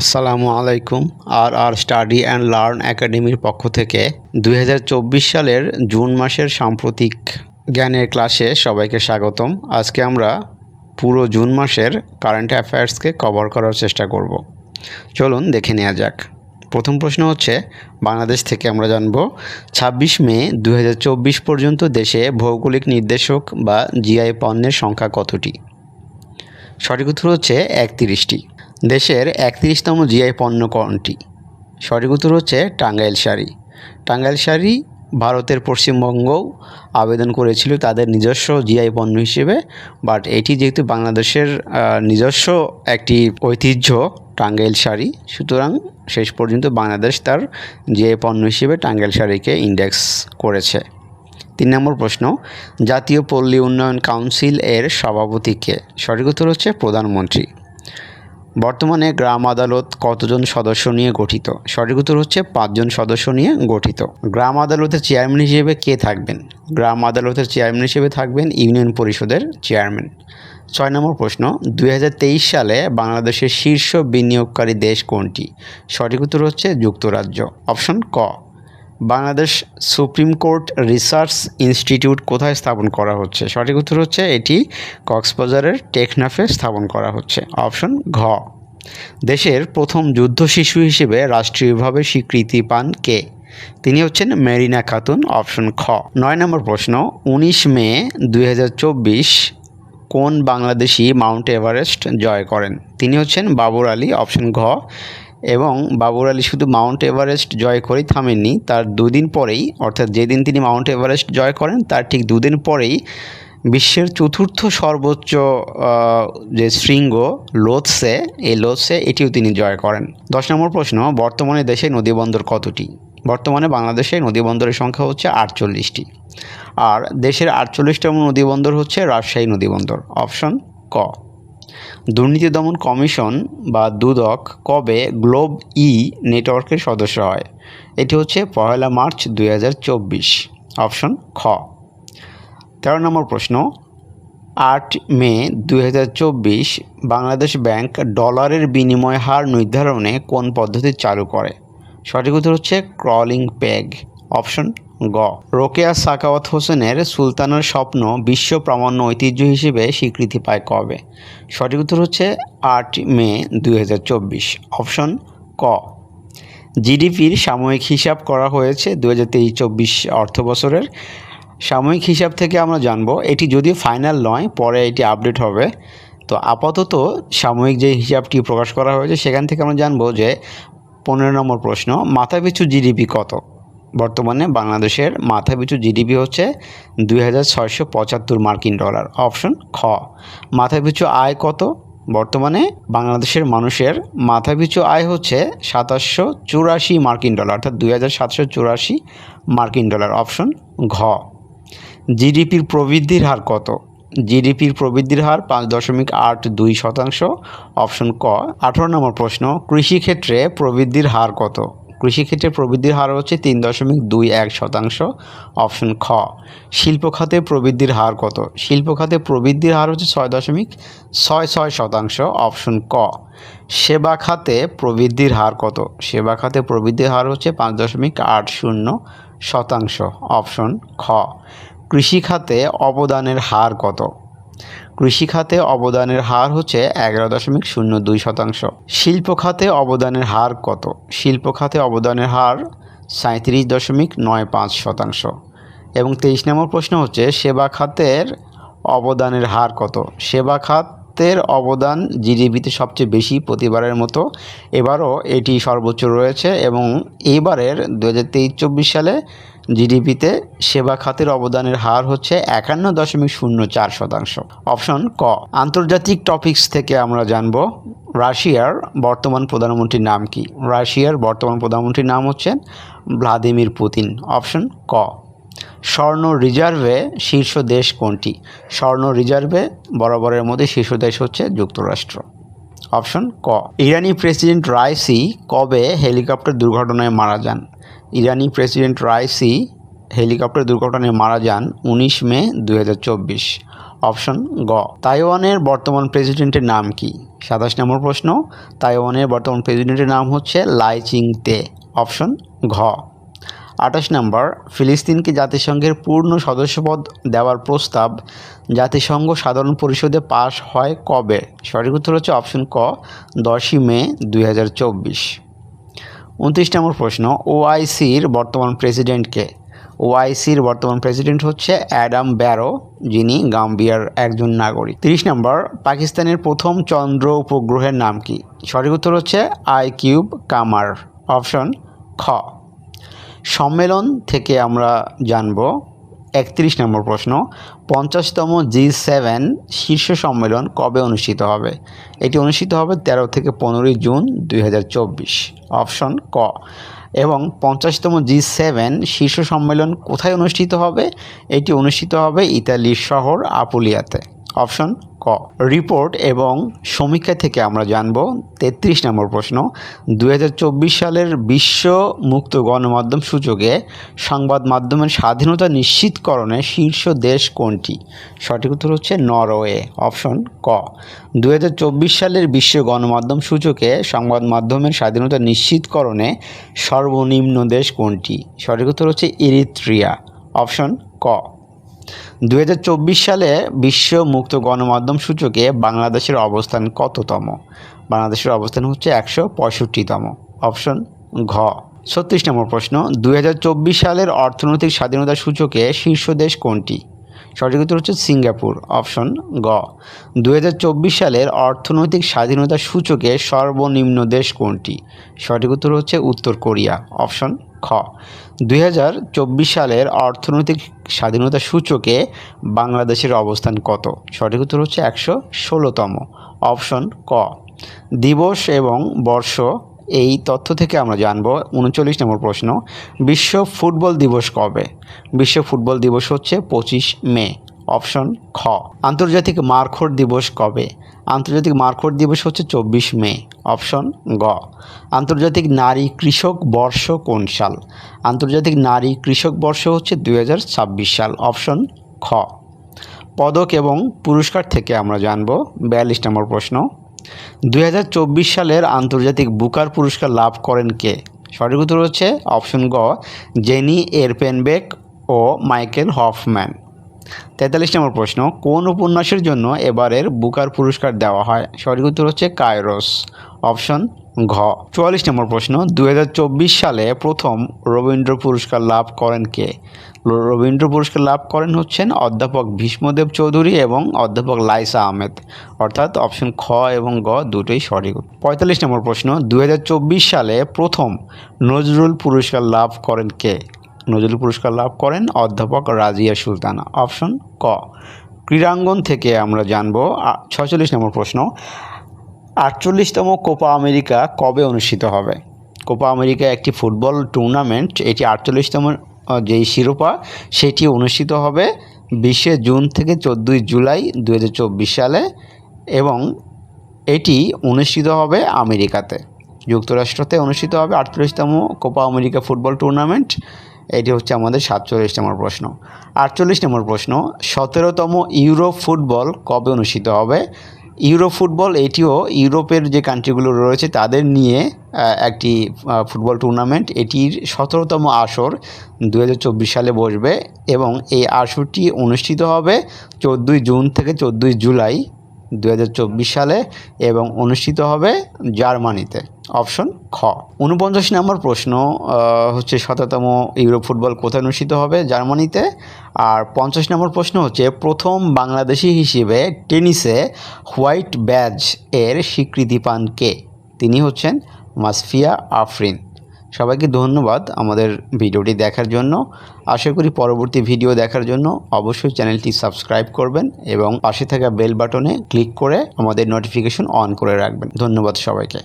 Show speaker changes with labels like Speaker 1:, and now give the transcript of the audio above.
Speaker 1: আসসালামু আলাইকুম, R R study and learn একাডেমির পক্ষ থেকে দু হাজার চব্বিশ সালের জুন মাসের সাম্প্রতিক জ্ঞানের ক্লাসে সবাইকে স্বাগতম। আজকে আমরা পুরো জুন মাসের কারেন্ট অ্যাফেয়ার্সকে কভার করার চেষ্টা করব। চলুন দেখে নেওয়া যাক। প্রথম প্রশ্ন হচ্ছে, বাংলাদেশ থেকে আমরা জানব, ছাব্বিশ মে দু হাজার চব্বিশ পর্যন্ত দেশে ভৌগোলিক নির্দেশক বা জিআই পণ্যের সংখ্যা কতটি? সঠিক উত্তর হচ্ছে একত্রিশটি। দেশের একত্রিশতম জিআই পণ্য কোনটি? সঠিক উত্তর হচ্ছে টাঙ্গাইল শাড়ি। টাঙ্গাইল শাড়ি ভারতের পশ্চিমবঙ্গও আবেদন করেছিল তাদের নিজস্ব জিআই পণ্য হিসেবে বাট এটি যেহেতু বাংলাদেশের নিজস্ব একটি ঐতিহ্য টাঙ্গাইল শাড়ি, সুতরাং শেষ পর্যন্ত বাংলাদেশ তার জিআই পণ্য হিসেবে টাঙ্গাইল শাড়িকে ইন্ডেক্স করেছে। তিন নম্বর প্রশ্ন, জাতীয় পল্লী উন্নয়ন কাউন্সিল এর সভাপতিকে সঠিক উত্তর হচ্ছে প্রধানমন্ত্রী। বর্তমানে গ্রাম আদালত কতজন সদস্য নিয়ে গঠিত? সঠিক উত্তর হচ্ছে পাঁচজন সদস্য নিয়ে গঠিত। গ্রাম আদালতের চেয়ারম্যান হিসেবে কে থাকবেন? গ্রাম আদালতের চেয়ারম্যান হিসেবে থাকবেন ইউনিয়ন পরিষদের চেয়ারম্যান। ছয় নম্বর প্রশ্ন, দুই হাজার তেইশ সালে বাংলাদেশের শীর্ষ বিনিয়োগকারী দেশ কোনটি? সঠিক উত্তর হচ্ছে যুক্তরাজ্য। অপশন ক Bangladesh supreme court research institute কোথায় স্থাপন করা হচ্ছে? সঠিক উত্তর হচ্ছে এটি কক্সবাজারের টেকনাফে স্থাপন করা হচ্ছে। অপশন ঘ। দেশের প্রথম যুদ্ধ শিশু হিসেবে রাষ্ট্রীয়ভাবে স্বীকৃতি পান কে? তিনি হচ্ছেন মেরিনা খাতুন। অপশন খ। নয় নম্বর প্রশ্ন, উনিশ মে দুই হাজার চব্বিশ কোন বাংলাদেশি মাউন্ট এভারেস্ট জয় করেন? তিনি হচ্ছেন বাবর আলী। অপশন ঘ এবং বাবর আলী শুধু মাউন্ট এভারেস্ট জয় করেই থামেননি, তার দুদিন পরেই, অর্থাৎ যেদিন তিনি মাউন্ট এভারেস্ট জয় করেন, তার ঠিক দুদিন পরেই বিশ্বের চতুর্থ সর্বোচ্চ যে শৃঙ্গ, লোৎসে, এই লোৎসে এটিও তিনি জয় করেন। দশ নম্বর প্রশ্ন, বর্তমানে দেশে নদীবন্দর কতটি? বর্তমানে বাংলাদেশে নদীবন্দরের সংখ্যা হচ্ছে আটচল্লিশটি। আর দেশের আটচল্লিশতম নদীবন্দর হচ্ছে রাজশাহী নদীবন্দর অপশন ক। দুর্নীতি দমন কমিশন বা দুদক কবে গ্লোব ই নেটওয়ার্কের সদস্য হয়? এটি হচ্ছে পহেলা মার্চ দুই হাজার চব্বিশ। অপশন খ। তেরো নম্বর প্রশ্ন। আট মে দু হাজার চব্বিশ বাংলাদেশ ব্যাংক ডলারের বিনিময় হার নির্ধারণে কোন পদ্ধতি চালু করে? সঠিক উত্তর হচ্ছে ক্রলিং পেগ। অপশন গ। রোকেয়া সাকাওয়াত হোসেনের সুলতানের স্বপ্ন বিশ্ব প্রামাণ্য ঐতিহ্য হিসেবে স্বীকৃতি পায় কবে? সঠিক উত্তর হচ্ছে আট মে দু হাজার চব্বিশ। অপশন ক। জিডিপির সাময়িক হিসাব করা হয়েছে দু হাজার তেইশ চব্বিশ সাময়িক হিসাব থেকে আমরা জানব, এটি যদিও ফাইনাল নয়, পরে এটি আপডেট হবে। তো আপাতত সাময়িক যে হিসাবটি প্রকাশ করা হয়েছে, সেখান থেকে আমরা জানব যে পনেরো নম্বর প্রশ্ন, মাথাপিছু জিডিপি কত? বর্তমানে বাংলাদেশের মাথাপিছু জিডিপি হচ্ছে দুই হাজার ছয়শো পঁচাত্তর মার্কিন ডলার, অপশন খ। মাথাপিছু আয় কত? বর্তমানে বাংলাদেশের মানুষের মাথাপিছু আয় হচ্ছে সাতাশশো চুরাশি মার্কিন ডলার, অর্থাৎ দুই হাজার সাতশো চুরাশি মার্কিন ডলার, অপশন ঘ। জিডিপির প্রবৃদ্ধির হার কত? জিডিপির প্রবৃদ্ধির হার পাঁচ দশমিক আট দুই শতাংশ, অপশন ক। আঠারো নম্বর প্রশ্ন, কৃষিক্ষেত্রে প্রবৃদ্ধির হার কত? কৃষিক্ষেত্রে প্রবৃদ্ধির হার হচ্ছে তিন দশমিক দুই এক শতাংশ অপশন খ। শিল্প খাতে প্রবৃদ্ধির হার কত? শিল্প খাতে প্রবৃদ্ধির হার হচ্ছে ছয় দশমিক ছয় ছয় শতাংশ অপশন ক। সেবা খাতে প্রবৃদ্ধির হার কত? সেবা খাতে প্রবৃদ্ধির হার হচ্ছে পাঁচ দশমিক আট শূন্য শতাংশ অপশন খ। কৃষি খাতে অবদানের হার কত? কৃষি খাতে অবদানের হার হচ্ছে এগারো দশমিক শূন্য দুই শতাংশ। শিল্প খাতে অবদানের হার কত? শিল্প খাতে অবদানের হার সাঁত্রিশ দশমিক নয় পাঁচ শতাংশ। এবং তেইশ নম্বর প্রশ্ন হচ্ছে, সেবা খাতের অবদানের হার কত? সেবা খাতের অবদান জিডিপিতে সবচেয়ে বেশি প্রতিবারের মতো। এবারও এটি সর্বোচ্চ রয়েছে এবং এইবারের দু হাজার তেইশ চব্বিশ সালে জিডিপিতে সেবা খাতের অবদানের হার হচ্ছে একান্ন দশমিক শূন্য চার শতাংশ। অপশন ক। আন্তর্জাতিক টপিকস থেকে আমরা জানব রাশিয়ার বর্তমান প্রধানমন্ত্রীর নাম কি? রাশিয়ার বর্তমান প্রধানমন্ত্রীর নাম হচ্ছেন ভ্লাদিমির পুতিন। অপশন ক। স্বর্ণ রিজার্ভে শীর্ষ দেশ কোনটি? স্বর্ণ রিজার্ভে বরাবরের মধ্যে শীর্ষ দেশ হচ্ছে যুক্তরাষ্ট্র। অপশন ক। ইরানি প্রেসিডেন্ট রাইসি কবে হেলিকপ্টার দুর্ঘটনায় মারা যান? ইরানি প্রেসিডেন্ট রাইসি হেলিকপ্টার দুর্ঘটনায় মারা যান উনিশ মে দু হাজার চব্বিশ। অপশন গ। তাইওয়ানের বর্তমান প্রেসিডেন্টের নাম কি? সাতাশ নম্বর প্রশ্ন। তাইওয়ানের বর্তমান প্রেসিডেন্টের নাম হচ্ছে লাই চিং তে। অপশন ঘ। আঠাশ নম্বর, ফিলিস্তিনকে জাতিসংঘের পূর্ণ সদস্যপদ দেওয়ার প্রস্তাব জাতিসংঘ সাধারণ পরিষদে পাশ হয় কবে? সঠিক উত্তর হচ্ছে অপশন ক, দশই মে দুই হাজার চব্বিশ। উনত্রিশ নম্বর প্রশ্ন, ওআইসির বর্তমান প্রেসিডেন্টকে ওআইসির বর্তমান প্রেসিডেন্ট হচ্ছে অ্যাডাম ব্যারো, যিনি গাম্বিয়ার একজন নাগরিক। তিরিশ নম্বর, পাকিস্তানের প্রথম চন্দ্র উপগ্রহের নাম কি? সঠিক উত্তর হচ্ছে আই কিউব কামার। অপশন খ। সম্মেলন থেকে আমরা জানব একত্রিশ নম্বর প্রশ্ন, পঞ্চাশতম জি সেভেন শীর্ষ সম্মেলন কবে অনুষ্ঠিত হবে? এটি অনুষ্ঠিত হবে তেরো থেকে পনেরোই জুন দুই হাজার চব্বিশ। অপশন ক। এবং পঞ্চাশতম জি সেভেন শীর্ষ সম্মেলন কোথায় অনুষ্ঠিত হবে? এটি অনুষ্ঠিত হবে ইতালির শহর আপুলিয়াতে। অপশন ক। রিপোর্ট এবং সমীক্ষা থেকে আমরা জানব তেত্রিশ নম্বর প্রশ্ন। দু হাজার চব্বিশ সালের বিশ্ব মুক্ত গণমাধ্যম সূচকে সংবাদ মাধ্যমের স্বাধীনতা নিশ্চিতকরণে শীর্ষ দেশ কোনটি? সঠিক উত্তর হচ্ছে নরওয়ে। অপশন ক। দু হাজার চব্বিশ সালের বিশ্ব গণমাধ্যম সূচকে সংবাদ মাধ্যমের স্বাধীনতা নিশ্চিতকরণে সর্বনিম্ন দেশ কোনটি? সঠিক উত্তর হচ্ছে ইরিত্রিয়া। অপশন ক। দুই হাজার চব্বিশ সালে বিশ্ব মুক্ত গণমাধ্যম সূচকে বাংলাদেশের অবস্থান কততম? বাংলাদেশের অবস্থান হচ্ছে একশো পঁয়ষট্টিতম। অপশন ঘ। ছত্রিশ নম্বর প্রশ্ন, দুই হাজার চব্বিশ সালের অর্থনৈতিক স্বাধীনতা সূচকে শীর্ষ দেশ কোনটি? সঠিক উত্তর হচ্ছে সিঙ্গাপুর। অপশন গ। দুই হাজার চব্বিশ সালের অর্থনৈতিক স্বাধীনতা সূচকে সর্বনিম্ন দেশ কোনটি? সঠিক উত্তর হচ্ছে উত্তর কোরিয়া। অপশন খ। দুই হাজার চব্বিশ সালের অর্থনৈতিক স্বাধীনতা সূচকে বাংলাদেশের অবস্থান কত? সঠিক উত্তর হচ্ছে একশো ষোলোতম। অপশন ক। দিবস এবং বর্ষ এই তথ্য থেকে আমরা জানব উনচল্লিশ নম্বর প্রশ্ন, বিশ্ব ফুটবল দিবস কবে? বিশ্ব ফুটবল দিবস হচ্ছে পঁচিশ মে, অপশন খ। আন্তর্জাতিক মার্খোর দিবস কবে? আন্তর্জাতিক মার্খোর দিবস হচ্ছে চব্বিশ মে, অপশন গ। আন্তর্জাতিক নারী কৃষক বর্ষ কোন সাল? আন্তর্জাতিক নারী কৃষক বর্ষ হচ্ছে দু হাজার ছাব্বিশ সাল, অপশন খ। পদক এবং পুরস্কার থেকে আমরা জানব, বিয়াল্লিশ নম্বর প্রশ্ন দু হাজার চব্বিশ সালের আন্তর্জাতিক বুকার পুরস্কার লাভ করেন কে? সঠিক উত্তর হচ্ছে অপশন গ, জেনি এরপেনবেক ও মাইকেল হফম্যান। তেতাল্লিশ নম্বর প্রশ্ন, কোন উপন্যাসের জন্য এবারের বুকার পুরস্কার দেওয়া হয়? সঠিক উত্তর হচ্ছে কায়রোস। অপশন ঘ। চুয়াল্লিশ নম্বর প্রশ্ন দু হাজার চব্বিশ সালে প্রথম রবীন্দ্র পুরস্কার লাভ করেন কে? রবীন্দ্র পুরস্কার লাভ করেন হচ্ছেন অধ্যাপক ভীষ্মদেব চৌধুরী এবং অধ্যাপক লাইসা আহমেদ। অর্থাৎ অপশন খ এবং গ দুটোই সঠিক পঁয়তাল্লিশ নম্বর প্রশ্ন দু হাজার চব্বিশ সালে প্রথম নজরুল পুরস্কার লাভ করেন কে? নজরুল পুরস্কার লাভ করেন অধ্যাপক রাজিয়া সুলতানা। অপশন ক। ক্রীড়াঙ্গন থেকে আমরা জানব ছয়চল্লিশ নম্বর প্রশ্ন আটচল্লিশতম কোপা আমেরিকা কবে অনুষ্ঠিত হবে? কোপা আমেরিকা একটি ফুটবল টুর্নামেন্ট, এটি আটচল্লিশতম যেই শিরোপা, সেটি অনুষ্ঠিত হবে বিশে জুন থেকে চোদ্দোই জুলাই দু হাজার চব্বিশ সালে এবং এটি অনুষ্ঠিত হবে আমেরিকাতে। যুক্তরাষ্ট্রতে অনুষ্ঠিত হবে আটচল্লিশতম কোপা আমেরিকা ফুটবল টুর্নামেন্ট, এটি হচ্ছে আমাদের সাতচল্লিশ নম্বর প্রশ্ন। আটচল্লিশ নম্বর প্রশ্ন, সতেরোতম ইউরোপ ফুটবল কবে অনুষ্ঠিত হবে? ইউরো ফুটবল, এটিও ইউরোপের যে কান্ট্রিগুলো রয়েছে, তাদের নিয়ে একটি ফুটবল টুর্নামেন্ট এটির সতেরোতম আসর দু হাজার চব্বিশ সালে বসবে এবং এই আসরটি অনুষ্ঠিত হবে চোদ্দোই জুন থেকে চোদ্দোই জুলাই দু হাজার চব্বিশ সালে এবং অনুষ্ঠিত হবে জার্মানিতে। অপশন খ। উনপঞ্চাশ নম্বর প্রশ্ন হচ্ছে শততম ইউরো ফুটবল কোথায় অনুষ্ঠিত হবে? জার্মানিতে। আর পঞ্চাশ নম্বর প্রশ্ন হচ্ছে, প্রথম বাংলাদেশি হিসেবে টেনিসে হোয়াইট ব্যাজ এর স্বীকৃতি পান কে? তিনি হচ্ছেন মাসফিয়া আফরিন। সবাইকে ধন্যবাদ আমাদের ভিডিওটি দেখার জন্য। আশা করি পরবর্তী ভিডিও দেখার জন্য অবশ্যই চ্যানেলটি সাবস্ক্রাইব করবেন এবং পাশে থাকা বেল বাটনে ক্লিক করে আমাদের নোটিফিকেশন অন করে রাখবেন। ধন্যবাদ সবাইকে।